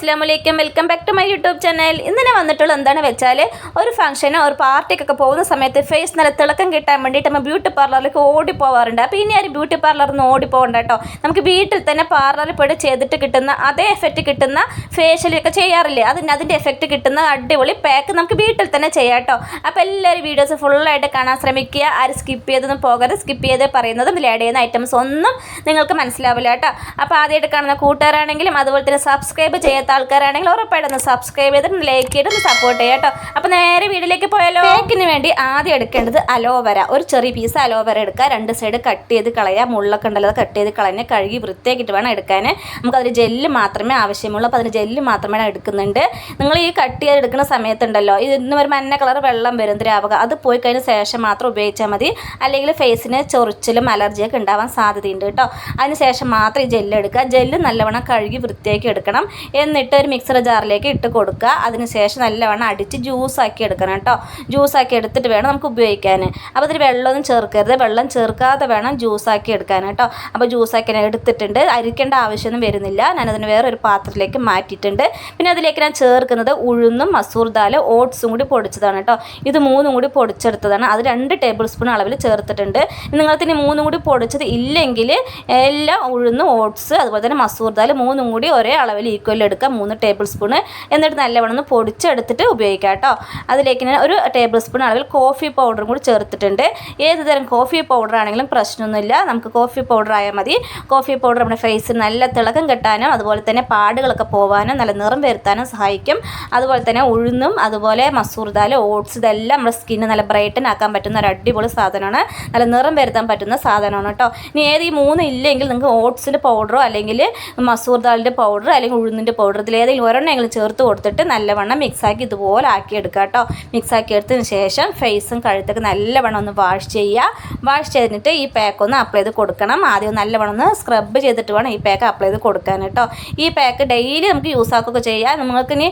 അസ്സാം വലൈക്കും welcome back to my YouTube channel ഇന്നലെ വന്നിട്ടുള്ള എന്താണ് വെച്ചാൽ ഒരു ഫംഗ്ഷനോ ഒരു പാർട്ടിക്കൊക്കെ പോകുന്ന സമയത്ത് ഫേസ് നല്ല തിളക്കം കിട്ടാൻ വേണ്ടിയിട്ട് നമ്മൾ ബ്യൂട്ടി പാർലറിലേക്ക് ഓടി പോവാറുണ്ട്. അപ്പോൾ ഇനി ആരും ബ്യൂട്ടി പാർലറിൽ നിന്ന് ഓടി പോകണ്ട കേട്ടോ. നമുക്ക് വീട്ടിൽ തന്നെ പാർലറിൽ പോയി ചെയ്തിട്ട് കിട്ടുന്ന അതേ എഫക്റ്റ് കിട്ടുന്ന ഫേഷ്യലൊക്കെ ചെയ്യാറില്ലേ? അതിന് അതിന്റെ എഫക്റ്റ് കിട്ടുന്ന അടിപൊളി പാക്ക് നമുക്ക് വീട്ടിൽ തന്നെ ചെയ്യാം കേട്ടോ. അപ്പോൾ എല്ലാവരും വീഡിയോസ് ഫുള്ളായിട്ട് കാണാൻ ശ്രമിക്കുക. ആരും സ്കിപ്പ് ചെയ്തൊന്നും പോകരുത് സ്കിപ്പ് ചെയ്ത് പറയുന്നതും ഇതിൽ ആഡ് ചെയ്യുന്ന ഐറ്റംസ് ഒന്നും നിങ്ങൾക്ക് മനസ്സിലാവില്ല കേട്ടോ. അപ്പോൾ ആദ്യമായിട്ട് കാണുന്ന കൂട്ടുകാരാണെങ്കിലും അതുപോലെ തന്നെ സബ്സ്ക്രൈബ് ചെയ്യാത്ത ആൾക്കാരാണെങ്കിലും ഉറപ്പായിട്ടൊന്ന് സബ്സ്ക്രൈബ് ചെയ്തിട്ട് ലൈക്ക് ചെയ്ത് സപ്പോർട്ട് ചെയ്യാം കേട്ടോ. അപ്പോൾ നേരെ വീട്ടിലേക്ക് പോയാലോ? കേക്കിന് വേണ്ടി ആദ്യം എടുക്കേണ്ടത് അലോവര. ഒരു ചെറിയ പീസ് അലോവര എടുക്കുക. രണ്ട് സൈഡ് കട്ട് ചെയ്ത് കളയുക. മുള്ളൊക്കെ ഉണ്ടല്ലോ കട്ട് ചെയ്ത് കളഞ്ഞ് കഴുകി വൃത്തിയാക്കിയിട്ട് വേണം എടുക്കാൻ. നമുക്കതിന് ജെല്ല് മാത്രമേ ആവശ്യമുള്ളൂ. അപ്പോൾ അതിന് ജെല്ല് മാത്രമേ എടുക്കുന്നുണ്ട്. നിങ്ങൾ ഈ കട്ട് ചെയ്ത് എടുക്കുന്ന സമയത്തുണ്ടല്ലോ ഇന്ന് ഒരു മഞ്ഞ കളർ വെള്ളം വരും ദ്രാവകം. അത് പോയി കഴിഞ്ഞ ശേഷം മാത്രം ഉപയോഗിച്ചാൽ മതി. അല്ലെങ്കിൽ ഫേസിന് ചൊറിച്ചിലും അലർജിയൊക്കെ ഉണ്ടാവാൻ സാധ്യതയുണ്ട് കേട്ടോ. അതിന് ശേഷം മാത്രം ഈ ജെല്ല് എടുക്കുക. ജെല്ല് നല്ലവണ്ണം കഴുകി വൃത്തിയാക്കി എടുക്കണം. എന്നിട്ട് ഒരു മിക്സർ ജാറിലേക്ക് ഇട്ട് കൊടുക്കുക. അതിനുശേഷം നല്ലവണ്ണം അടിച്ച് ജ്യൂസാക്കി എടുക്കണം കേട്ടോ. ജ്യൂസാക്കി എടുത്തിട്ട് വേണം നമുക്ക് ഉപയോഗിക്കാൻ. അപ്പോൾ അതിൽ വെള്ളമൊന്നും ചേർക്കരുത്. വെള്ളം ചേർക്കാതെ വേണം ജ്യൂസാക്കി എടുക്കാൻ കേട്ടോ. അപ്പോൾ ജ്യൂസാക്കി എടുത്തിട്ടുണ്ട്. അരിക്കേണ്ട ആവശ്യമൊന്നും വരുന്നില്ല. ഞാനതിന് വേറൊരു പാത്രത്തിലേക്ക് മാറ്റിയിട്ടുണ്ട്. പിന്നെ അതിലേക്ക് ഞാൻ ചേർക്കുന്നത് ഉഴുന്നും മസൂർ ദാൽ ഓട്സും കൂടി പൊടിച്ചതാണ് കേട്ടോ. ഇത് മൂന്നും കൂടി പൊടിച്ചെടുത്തതാണ്. അത് രണ്ട് ടേബിൾ സ്പൂൺ അളവിൽ ചേർത്തിട്ടുണ്ട്. നിങ്ങൾക്ക് ഇനി മൂന്നും കൂടി പൊടിച്ചത് ഇല്ലെങ്കിൽ എല്ലാം ഉഴുന്നും ഓട്സ് അതുപോലെ തന്നെ മസൂർ ദാൽ മൂന്നും കൂടി ഒരേ അളവിൽ ഈക്വൽ എടുക്കുക മൂന്ന് ടേബിൾ സ്പൂൺ എന്നിട്ട് നല്ലവണ്ണം ഒന്ന് പൊടിച്ചെടുത്തിട്ട് ഉപയോഗിക്കാം കേട്ടോ. അതിലേക്ക് ഞാൻ ഒരു ടേബിൾ സ്പൂൺ അളവിൽ കോഫി പൗഡറും കൂടി ചേർത്തിട്ടുണ്ട്. ഏത് തരം കോഫി പൗഡർ ആണെങ്കിലും പ്രശ്നമൊന്നുമില്ല. നമുക്ക് കോഫി പൗഡർ ആയാൽ മതി. കോഫി പൗഡർ നമ്മുടെ ഫേസിന് നല്ല തിളക്കം കെട്ടാനും അതുപോലെ തന്നെ പാടുകളൊക്കെ പോകാനും നല്ല നിറം വരുത്താനും സഹായിക്കും. അതുപോലെ തന്നെ ഉഴുന്നും അതുപോലെ മസൂർ ദാൽ ഓട്സ് ഇതെല്ലാം നമ്മുടെ സ്കിന്ന് നല്ല ബ്രൈറ്റൻ ആക്കാൻ പറ്റുന്ന ഒരു അടിപൊളി സാധനമാണ്. നല്ല നിറം വരുത്താൻ പറ്റുന്ന സാധനമാണ് കേട്ടോ. ഇനി ഏത് ഈ മൂന്ന് ഇല്ലെങ്കിൽ നിങ്ങൾക്ക് ഓട്സിന്റെ പൗഡറോ അല്ലെങ്കിൽ മസൂർ ദാലിന്റെ പൗഡർ അല്ലെങ്കിൽ ഉഴുന്നിന്റെ പൗഡർ ഇതിലേതെങ്കിലും ഒരെണ്ണമെങ്കിലും ചേർത്ത് കൊടുത്തിട്ട് നല്ലവണ്ണം മിക്സാക്കി ഇതുപോലെ ആക്കി എടുക്കുക കേട്ടോ മിക്സാക്കി എടുത്തതിന് ശേഷം ഫേസും കഴുത്തൊക്കെ നല്ലവണ്ണം ഒന്ന് വാഷ് ചെയ്യുക. വാഷ് ചെയ്തിട്ട് ഈ പാക്ക് ഒന്ന് അപ്ലൈ ചെയ്ത് കൊടുക്കണം. ആദ്യം നല്ലവണ്ണം ഒന്ന് സ്ക്രബ് ചെയ്തിട്ട് വേണം ഈ പാക്ക് അപ്ലൈ ചെയ്ത് കൊടുക്കാൻ കേട്ടോ. ഈ പാക്ക് ഡെയിലി നമുക്ക് യൂസ് ആക്കുകയൊക്കെ ചെയ്യാം. നിങ്ങൾക്ക് ഇനി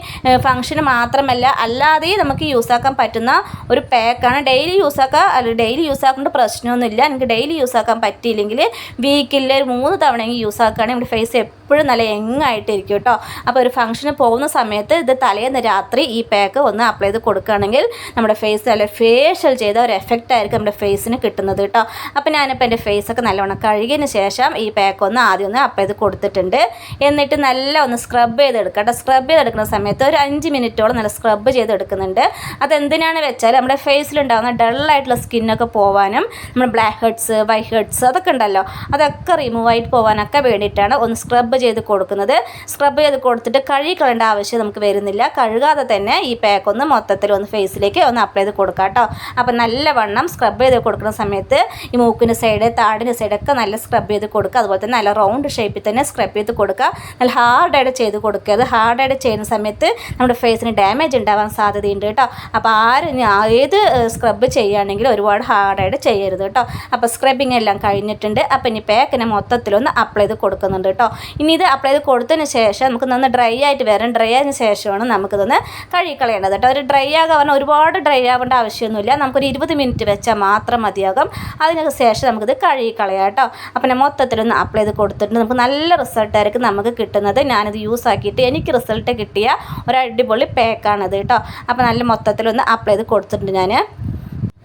ഫംഗ്ഷന് മാത്രമല്ല അല്ലാതെ നമുക്ക് യൂസ് ആക്കാൻ പറ്റുന്ന ഒരു പാക്കാണ് ഡെയിലി യൂസ് ആക്കുക അല്ല ഡെയിലി യൂസ് ആക്കേണ്ട പ്രശ്നമൊന്നുമില്ല. എനിക്ക് ഡെയിലി യൂസ് ആക്കാൻ പറ്റിയില്ലെങ്കിൽ വീക്കിൽ ഒരു മൂന്ന് തവണയെങ്കിലും യൂസ് ആക്കുകയാണെങ്കിൽ നമ്മുടെ ഫേസ് എപ്പോഴും നല്ല യങ്ങായിട്ടിരിക്കും കേട്ടോ. അപ്പോൾ ഒരു ഫംഗ്ഷന് പോകുന്ന സമയത്ത് ഇത് തലേന്ന് രാത്രി ഈ പാക്ക് ഒന്ന് അപ്ലൈ ചെയ്ത് കൊടുക്കുകയാണെങ്കിൽ നമ്മുടെ ഫേസ് നല്ല ഫേഷ്യൽ ചെയ്ത ഒരു എഫക്റ്റ് ആയിരിക്കും നമ്മുടെ ഫേസിന് കിട്ടുന്നത് കേട്ടോ. അപ്പോൾ ഞാനിപ്പോൾ എന്റെ ഫേസൊക്കെ നല്ലവണ്ണം കഴുകിയതിന് ശേഷം ഈ പാക്ക് ഒന്ന് ആദ്യം ഒന്ന് അപ്ലൈ ചെയ്ത് കൊടുത്തിട്ടുണ്ട്. എന്നിട്ട് നല്ല ഒന്ന് സ്ക്രബ് ചെയ്തെടുക്കുക കേട്ടോ. സ്ക്രബ് ചെയ്തെടുക്കുന്ന സമയത്ത് ഒരു അഞ്ച് മിനിറ്റോളം നല്ല സ്ക്രബ് ചെയ്തെടുക്കുന്നുണ്ട്. അതെന്തിനാണ് വെച്ചാൽ നമ്മുടെ ഫേസിലുണ്ടാകുന്ന ഡള്ളായിട്ടുള്ള സ്കിന്നൊക്കെ പോവാനും നമ്മുടെ ബ്ലാക്ക് ഹെഡ്സ് വൈറ്റ് ഹെഡ്സ് അതൊക്കെ ഉണ്ടല്ലോ. അതൊക്കെ റിമൂവ് ആയിട്ട് പോകാനൊക്കെ വേണ്ടിയിട്ടാണ് ഒന്ന് സ്ക്രബ് ചെയ്ത് കൊടുക്കുന്നത്. സ്ക്രബ് ചെയ്ത് കൊടുത്തിട്ട് കഴുകി കളയേണ്ട ആവശ്യം നമുക്ക് വരുന്നില്ല. കഴുകാതെ തന്നെ ഈ പാക്ക് ഒന്ന് മൊത്തത്തിൽ ഒന്ന് ഫേസിലേക്ക് ഒന്ന് അപ്ലൈ ചെയ്ത് കൊടുക്കാം കേട്ടോ. അപ്പം നല്ലവണ്ണം സ്ക്രബ് ചെയ്ത് കൊടുക്കുന്ന സമയത്ത് ഈ മൂക്കിന്റെ സൈഡ് താടിന്റെ സൈഡൊക്കെ നല്ല സ്ക്രബ് ചെയ്ത് കൊടുക്കുക. അതുപോലെ തന്നെ നല്ല റൗണ്ട് ഷേപ്പിൽ തന്നെ സ്ക്രബ് ചെയ്ത് കൊടുക്കുക. നല്ല ഹാർഡായിട്ട് ചെയ്ത് കൊടുക്കുക അത് ഹാർഡായിട്ട് ചെയ്യുന്ന സമയത്ത് നമ്മുടെ ഫേസിന് ഡാമേജ് ഉണ്ടാവാൻ സാധ്യതയുണ്ട് കേട്ടോ. അപ്പോൾ ആര് ഏത് സ്ക്രബ് ചെയ്യുകയാണെങ്കിലും ഒരുപാട് ഹാർഡായിട്ട് ചെയ്യരുത് കേട്ടോ. അപ്പോൾ സ്ക്രബിങ് എല്ലാം കഴിഞ്ഞിട്ടുണ്ട്. അപ്പോൾ ഇനി പാക്കിനെ മൊത്തത്തിലൊന്ന് അപ്ലൈ ചെയ്ത് കൊടുക്കുന്നുണ്ട് കേട്ടോ. ഇനി ഇത് അപ്ലൈ ചെയ്ത് കൊടുത്തതിന് ശേഷം നമുക്ക് ഡ്രൈ ആയിട്ട് വരും ഡ്രൈ ആയതിനു ശേഷമാണ് നമുക്കിതൊന്ന് കഴുകിക്കളയേണ്ടത് കേട്ടോ. ഒരു ഡ്രൈ ആകാൻ പറഞ്ഞാൽ ഒരുപാട് ഡ്രൈ ആവേണ്ട ആവശ്യമൊന്നുമില്ല. നമുക്കൊരു ഇരുപത് മിനിറ്റ് വെച്ചാൽ മാത്രം മതിയാകും. അതിനൊക്കെ ശേഷം നമുക്കിത് കഴുകിക്കളയാം കേട്ടോ. അപ്പം മൊത്തത്തിലൊന്ന് അപ്ലൈ ചെയ്ത് കൊടുത്തിട്ട് നമുക്ക് നല്ല റിസൾട്ടായിരിക്കും നമുക്ക് കിട്ടുന്നത്. ഞാനിത് യൂസ് ആക്കിയിട്ട് എനിക്ക് റിസൾട്ട് കിട്ടിയ ഒരു അടിപൊളി പാക്കാണിത് കേട്ടോ. അപ്പോൾ നല്ല മൊത്തത്തിലൊന്ന് അപ്ലൈ ചെയ്ത് കൊടുത്തിട്ടുണ്ട് ഞാൻ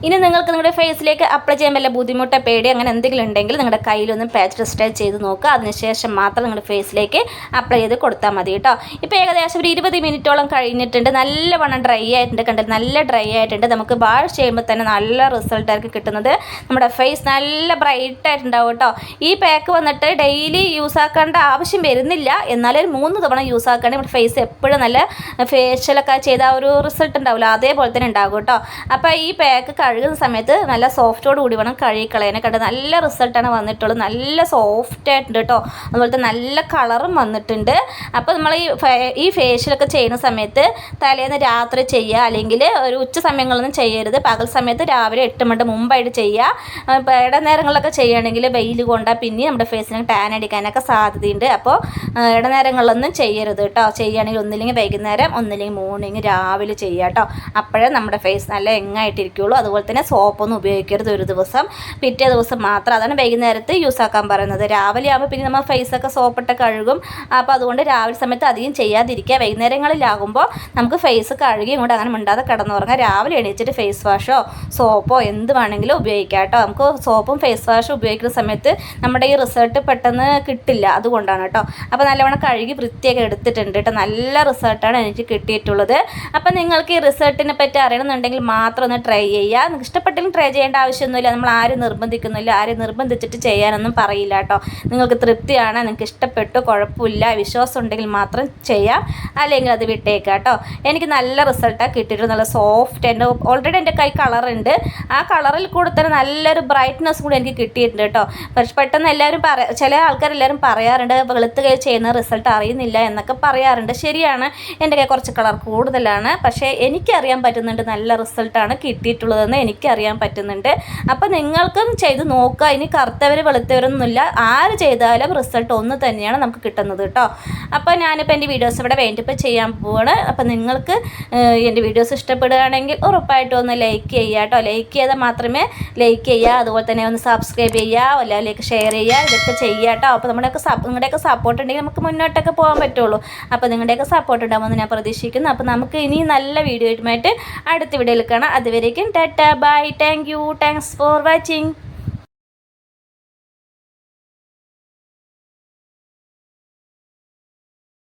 ഇനി നിങ്ങൾക്ക് നിങ്ങളുടെ ഫേസിലേക്ക് അപ്ലൈ ചെയ്യാൻ വല്ല ബുദ്ധിമുട്ടോ പേടി അങ്ങനെ എന്തെങ്കിലും ഉണ്ടെങ്കിൽ നിങ്ങളുടെ കയ്യിലൊന്ന് പാച്ച് ടെസ്റ്റ് ചെയ്ത് നോക്കുക. അതിനുശേഷം മാത്രം നിങ്ങളുടെ ഫേസിലേക്ക് അപ്ലൈ ചെയ്ത് കൊടുത്താൽ മതി കേട്ടോ. ഇപ്പോൾ ഏകദേശം ഒരു ഇരുപത് മിനിറ്റോളം കഴിഞ്ഞിട്ടുണ്ട്. നല്ല വണ്ണം ഡ്രൈ ആയിട്ടുണ്ട് കണ്ടത് നല്ല ഡ്രൈ ആയിട്ടുണ്ട്. നമുക്ക് വാഷ് ചെയ്യുമ്പോൾ തന്നെ നല്ല റിസൾട്ടായിരിക്കും കിട്ടുന്നത്. നമ്മുടെ ഫേസ് നല്ല ബ്രൈറ്റ് ആയിട്ടുണ്ടാവും കേട്ടോ. ഈ പാക്ക് വന്നിട്ട് ഡെയിലി യൂസ് ആക്കേണ്ട ആവശ്യം വരുന്നില്ല. എന്നാലും മൂന്ന് തവണ യൂസ് ആക്കുകയാണെങ്കിൽ നമ്മുടെ ഫേസ് എപ്പോഴും നല്ല ഫേഷ്യലൊക്കെ ചെയ്ത ഒരു റിസൾട്ട് ഉണ്ടാവില്ല. അതേപോലെ തന്നെ ഉണ്ടാകും കേട്ടോ. അപ്പോൾ ഈ പാക്ക് കഴുകുന്ന സമയത്ത് നല്ല സോഫ്റ്റോട് കൂടി വേണം കഴുകി കളയാനെ കണ്ട്? നല്ല റിസൾട്ടാണ് വന്നിട്ടുള്ളത്. നല്ല സോഫ്റ്റ് ആയിട്ടുണ്ട് കേട്ടോ അതുപോലത്തെ നല്ല കളറും വന്നിട്ടുണ്ട്. അപ്പോൾ നമ്മൾ ഈ ഈ ഫേഷ്യലൊക്കെ ചെയ്യുന്ന സമയത്ത് തലേന്ന് രാത്രി ചെയ്യുക അല്ലെങ്കിൽ ഒരു ഉച്ച സമയങ്ങളൊന്നും ചെയ്യരുത്. പകൽ സമയത്ത് രാവിലെ എട്ട് മണി മുമ്പായിട്ട് ചെയ്യുക. ഇടനേരങ്ങളിലൊക്കെ ചെയ്യുകയാണെങ്കിൽ വെയിൽ കൊണ്ടാൽ പിന്നെ നമ്മുടെ ഫേസിന് ടാൻ അടിക്കാനൊക്കെ സാധ്യതയുണ്ട്. അപ്പോൾ ഇടനേരങ്ങളിലൊന്നും ചെയ്യരുത് കേട്ടോ ചെയ്യുകയാണെങ്കിൽ ഒന്നില്ലെങ്കിൽ വൈകുന്നേരം ഒന്നില്ലെങ്കിൽ മോർണിംഗ് രാവിലെ ചെയ്യുക കേട്ടോ അപ്പോഴേ നമ്മുടെ ഫേസ് നല്ല എങ്ങായിട്ടിരിക്കുള്ളൂ അതുപോലെ അതുപോലെ തന്നെ സോപ്പൊന്നും ഉപയോഗിക്കരുത് ഒരു ദിവസം. പിറ്റേ ദിവസം മാത്രം. അതാണ് വൈകുന്നേരത്ത് യൂസ് ആക്കാൻ പറയുന്നത്. രാവിലെ ആകുമ്പോൾ പിന്നെ നമ്മൾ ഫേസൊക്കെ സോപ്പിട്ട് കഴുകും. അപ്പോൾ അതുകൊണ്ട് രാവിലെ സമയത്ത് അധികം ചെയ്യാതിരിക്കുക. വൈകുന്നേരങ്ങളിലാകുമ്പോൾ നമുക്ക് ഫേസ് കഴുകി ഇങ്ങോട്ട് അങ്ങനെ മിണ്ടാതെ കിടന്നുറങ്ങാം. രാവിലെ എണീച്ചിട്ട് ഫേസ് വാഷോ സോപ്പോ എന്ത് വേണമെങ്കിലും ഉപയോഗിക്കാം കേട്ടോ. നമുക്ക് സോപ്പും ഫേസ് വാഷും ഉപയോഗിക്കുന്ന സമയത്ത് നമ്മുടെ ഈ റിസൾട്ട് പെട്ടെന്ന് കിട്ടില്ല. അതുകൊണ്ടാണ് കേട്ടോ. അപ്പോൾ നല്ലവണ്ണം കഴുകി വൃത്തിയൊക്കെ എടുത്തിട്ടുണ്ട് കേട്ടോ. നല്ല റിസൾട്ടാണ് എനിക്ക് കിട്ടിയിട്ടുള്ളത്. അപ്പോൾ നിങ്ങൾക്ക് ഈ റിസൾട്ടിനെ പറ്റി അറിയണമെന്നുണ്ടെങ്കിൽ മാത്രം ഒന്ന് ട്രൈ ചെയ്യുക. നിങ്ങൾക്ക് ഇഷ്ടപ്പെട്ടെങ്കിലും ട്രൈ ചെയ്യേണ്ട ആവശ്യമൊന്നുമില്ല. നമ്മൾ ആരും നിർബന്ധിക്കുന്നില്ല. ആരും നിർബന്ധിച്ചിട്ട് ചെയ്യാനൊന്നും പറയില്ല കേട്ടോ. നിങ്ങൾക്ക് തൃപ്തിയാണ് നിങ്ങൾക്ക് ഇഷ്ടപ്പെട്ടു കുഴപ്പമില്ല വിശ്വാസം ഉണ്ടെങ്കിൽ മാത്രം ചെയ്യാം. അല്ലെങ്കിൽ അത് വിട്ടേക്കാം കേട്ടോ. എനിക്ക് നല്ല റിസൾട്ടാണ് കിട്ടിയിട്ട് നല്ല സോഫ്റ്റ് എന്റെ ഓൾറെഡി എന്റെ കൈ കളറുണ്ട് ആ കളറിൽ കൂടെ തന്നെ നല്ലൊരു ബ്രൈറ്റ്നസ് കൂടി എനിക്ക് കിട്ടിയിട്ടുണ്ട് കേട്ടോ. പക്ഷെ പെട്ടെന്ന് എല്ലാവരും പറ ചില ആൾക്കാരെല്ലാവരും പറയാറുണ്ട് വെളുത്ത് കൈ ചെയ്യുന്ന റിസൾട്ട് അറിയുന്നില്ല എന്നൊക്കെ പറയാറുണ്ട്. ശരിയാണ്. എന്റെ കൈ കുറച്ച് കളർ കൂടുതലാണ്. പക്ഷേ എനിക്കറിയാൻ പറ്റുന്നുണ്ട് നല്ല റിസൾട്ടാണ് കിട്ടിയിട്ടുള്ളതെന്ന്. എനിക്കറിയാൻ പറ്റുന്നുണ്ട്. അപ്പോൾ നിങ്ങൾക്കും ചെയ്ത് നോക്കുക. ഇനി കറുത്തവർ വെളുത്തവരൊന്നുമില്ല. ആര് ചെയ്താലും റിസൾട്ട് ഒന്ന് തന്നെയാണ് നമുക്ക് കിട്ടുന്നത് കേട്ടോ. അപ്പോൾ ഞാനിപ്പോൾ എന്റെ വീഡിയോസ് ഇവിടെ വേണ്ടിപ്പോൾ ചെയ്യാൻ പോവാണ്. അപ്പോൾ നിങ്ങൾക്ക് എന്റെ വീഡിയോസ് ഇഷ്ടപ്പെടുകയാണെങ്കിൽ ഉറപ്പായിട്ടും ഒന്ന് ലൈക്ക് ചെയ്യുക കേട്ടോ. ലൈക്ക് ചെയ്താൽ മാത്രമേ ലൈക്ക് ചെയ്യുക. അതുപോലെ തന്നെ ഒന്ന് സബ്സ്ക്രൈബ് ചെയ്യുക. അല്ലെങ്കിൽ ഷെയർ ചെയ്യുക. ഇതൊക്കെ ചെയ്യുക കേട്ടോ. അപ്പോൾ നമ്മുടെയൊക്കെ നിങ്ങളുടെയൊക്കെ സപ്പോർട്ട് ഉണ്ടെങ്കിൽ നമുക്ക് മുന്നോട്ടൊക്കെ പോകാൻ പറ്റുള്ളൂ. അപ്പോൾ നിങ്ങളുടെയൊക്കെ സപ്പോർട്ട് ഉണ്ടാകുമെന്ന് ഞാൻ പ്രതീക്ഷിക്കുന്നു. അപ്പോൾ നമുക്ക് ഇനി നല്ല വീഡിയോയുമായിട്ട് അടുത്ത വീഡിയോയിൽ കാണാം. അതുവരേക്കും Tata. bye thank you thanks for watching